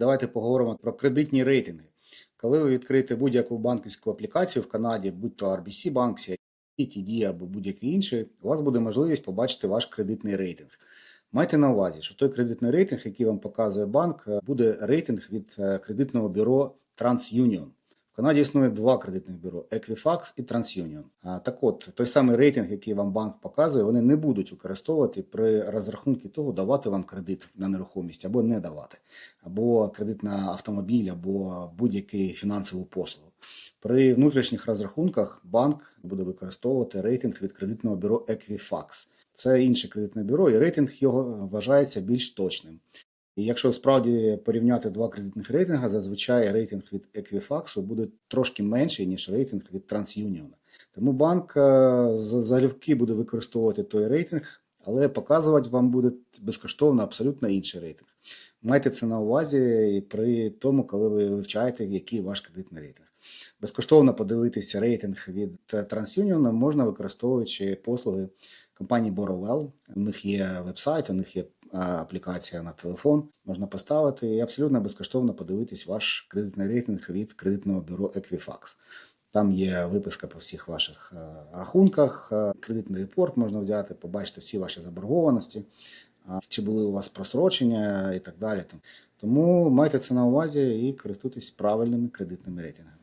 Давайте поговоримо про кредитні рейтинги. Коли ви відкриєте будь-яку банківську аплікацію в Канаді, будь то RBC Bank, TD або будь-який інший, у вас буде можливість побачити ваш кредитний рейтинг. Майте на увазі, що той кредитний рейтинг, який вам показує банк, буде рейтинг від е, кредитного бюро TransUnion. В Канаді існує два кредитних бюро Equifax і TransUnion. А, Так от, той самий рейтинг, який вам банк показує, вони не будуть використовувати при розрахунку того, давати вам кредит на нерухомість або не давати, або кредит на автомобіль, або будь-яку фінансову послугу. При внутрішніх розрахунках банк буде використовувати рейтинг від кредитного бюро Equifax. Це інше кредитне бюро, і рейтинг його вважається більш точним. І якщо справді порівняти два кредитних рейтинги, зазвичай рейтинг від Equifax буде трошки менший, ніж рейтинг від TransUnion. Тому банк е, залюбки буде використовувати той рейтинг, але показувати вам буде безкоштовно абсолютно інший рейтинг. Майте це на увазі і при тому, коли ви вивчаєте, який ваш кредитний рейтинг. Безкоштовно подивитися рейтинг від TransUnion можна використовуючи послуги компанії Borrowell. У них є веб-сайт, у них є аплікація на телефон. Можна поставити і абсолютно безкоштовно подивитись ваш кредитний рейтинг від кредитного бюро Equifax. Там є виписка по всіх ваших е, рахунках, е, кредитний репорт можна взяти, побачити всі ваші заборгованості, чи були у вас просрочення і так далі. Тому майте це на увазі і користуйтесь правильними кредитними рейтингами.